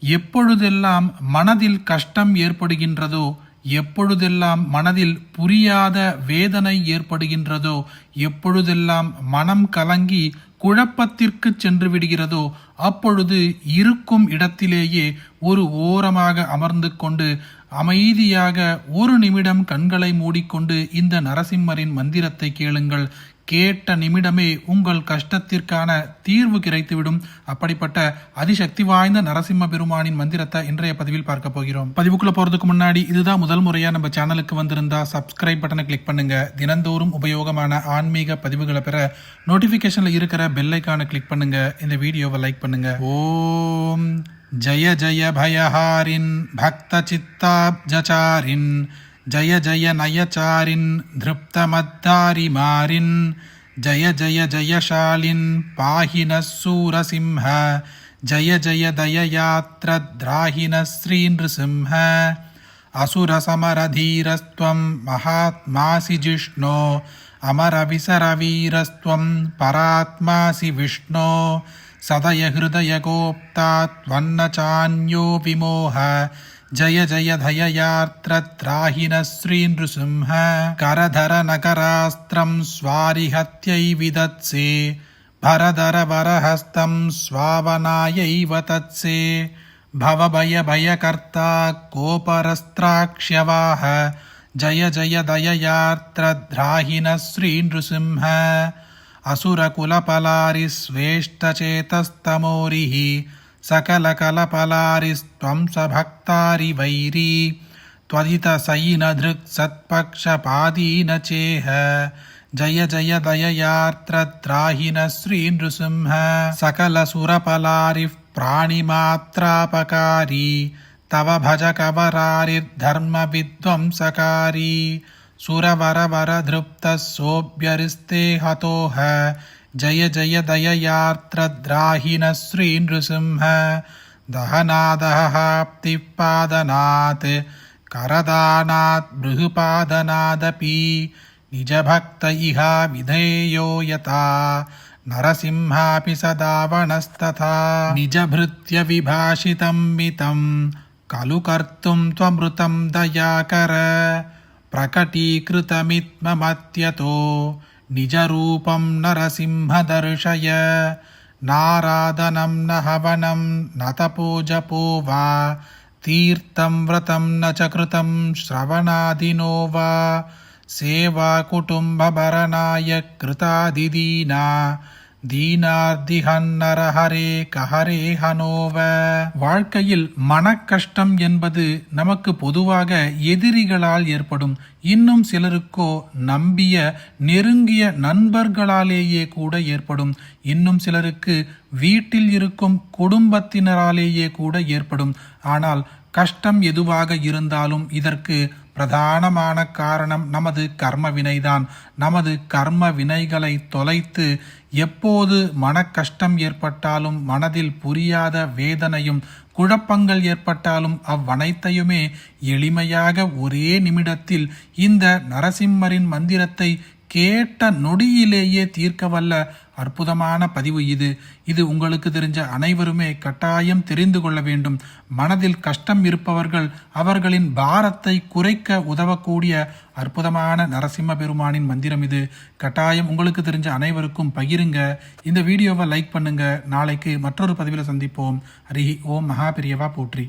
எப்பொழுதெல்லாம் மனதில் கஷ்டம் ஏற்படுகின்றதோ எப்பொழுதெல்லாம் மனதில் புரியாத வேதனை ஏற்படுகின்றதோ எப்பொழுதெல்லாம் மனம் கலங்கி குழப்பத்திற்கு சென்று விடுகிறதோ அப்பொழுது இருக்கும் இடத்திலேயே ஒரு ஓரமாக அமர்ந்து கொண்டு அமைதியாக ஒரு நிமிடம் கண்களை மூடிக்கொண்டு இந்த நரசிம்மரின் மந்திரத்தை கேளுங்கள். கேட்ட நிமிடமே உங்கள் கஷ்டத்திற்கான தீர்வு கிடைத்துவிடும். அப்படிப்பட்ட அதிசக்தி வாய்ந்த நரசிம்ம பெருமானின் மந்திரத்தை இன்றைய பதிவில் பார்க்க போகிறோம். பதிவுக்குள்ள போறதுக்கு முன்னாடி இதுதான் முதல் முறையா நம்ம சேனலுக்கு வந்திருந்தா சப்ஸ்கிரைப் பட்டனை கிளிக் பண்ணுங்க. தினந்தோறும் உபயோகமான ஆன்மீக பதிவுகளை பெற நோட்டிபிகேஷன்ல இருக்கிற பெல் ஐக்கானை கிளிக் பண்ணுங்க. இந்த வீடியோவை லைக் பண்ணுங்க. ஓம் ஜய ஜய பயஹாரின் பக்த சித்தாப்ஜாரின் जय जय नयचारिन् धृप्तमद्दारिमारिन् जय जय जयशालिन् पाहि नः सूरसिंह जय जय दययात्रद्राहि नः श्रीनृसिंह असुरसमरधीरस्त्वं महात्मासि जिष्णो अमरविसरवीरस्त्वं परात्मासि विष्णो सदयहृदयगोप्ता त्वन्न चान्यो विमोह జయ జయ ధయయార్త్రాహిన శ్రీ నృసింహ కరధర నకరాస్త్రం స్వారిహత్యై విదత్సే భరధర వరహస్తం స్వావనాయైవ తత్సే భవభయ భయకర్త కోపరస్త్రాక్ష్యవాహ జయ జయ దయయార్త్రాహిన శ్రీ నృసింహ అసురకులపలారి స్వేష్టచేతస్తమోరిః सकलकलपलारिस्त्वं स भक्तारिवैरी त्वदितसैनधृक्सत्पक्षपादीन चेह जय जय दययात्रत्राहिनः श्रीनृसिंह सकलसुरपलारिः प्राणिमात्रापकारी तव भजकवरारिर्धर्मविध्वंसकारी सुरवरवरधृप्तः सोऽभ्यरिस्ते జయ జయ దయయాత్రద్రాహిణ శ్రీ నృసింహ దహనాదహాప్తిపాదనాత్ కరదానాత్ బృహుపాదనాదపి నిజభక్త ఇహా విధేయో యథా నరసింహాపి సదావణస్తథా నిజభృత్య విభాషితం మితం ఖలు కర్తుం త్వమృతం దయాకర ప్రకటీకృతమిత్మమత్యతో निजरूपं नरसिंहदर्शय नाराधनं न हवनं न तपोजपो वा तीर्थं व्रतं न च कृतं श्रवणादिनो वा सेवा कुटुम्बभरणाय कृतादिदीना தீனார்திஹன்னரஹரே கஹரே ஹனோவ. வாழ்க்கையில் மனக்கஷ்டம் என்பது நமக்கு பொதுவாக எதிரிகளால் ஏற்படும். இன்னும் சிலருக்கோ நம்பிய நெருங்கிய நண்பர்களாலேயே கூட ஏற்படும். இன்னும் சிலருக்கு வீட்டில் இருக்கும் குடும்பத்தினராலேயே கூட ஏற்படும். ஆனால் கஷ்டம் எதுவாக இருந்தாலும் இதற்கு பிரதானமான காரணம் நமது கர்ம வினைதான் நமது கர்ம வினைகளை தொலைத்து எப்போது மன கஷ்டம் ஏற்பட்டாலும் மனதில் புரியாத வேதனையும் குழப்பங்கள் ஏற்பட்டாலும் அவ்வனைத்தையுமே எளிமையாக ஒரே நிமிடத்தில் இந்த நரசிம்மரின் மந்திரத்தை கேட்ட நொடியிலேயே தீர்க்க வல்ல அற்புதமான பதிவு இது. இது உங்களுக்கு தெரிஞ்ச அனைவருமே கட்டாயம் தெரிந்து கொள்ள வேண்டும். மனதில் கஷ்டம் இருப்பவர்கள் அவர்களின் பாரத்தை குறைக்க உதவக்கூடிய அற்புதமான நரசிம்ம பெருமானின் மந்திரம் இது. கட்டாயம் உங்களுக்கு தெரிஞ்ச அனைவருக்கும் பகிருங்க. இந்த வீடியோவை லைக் பண்ணுங்க. நாளைக்கு மற்றொரு பதிவில் சந்திப்போம். ஹரி ஓம் மகாபிரியவா போற்றி.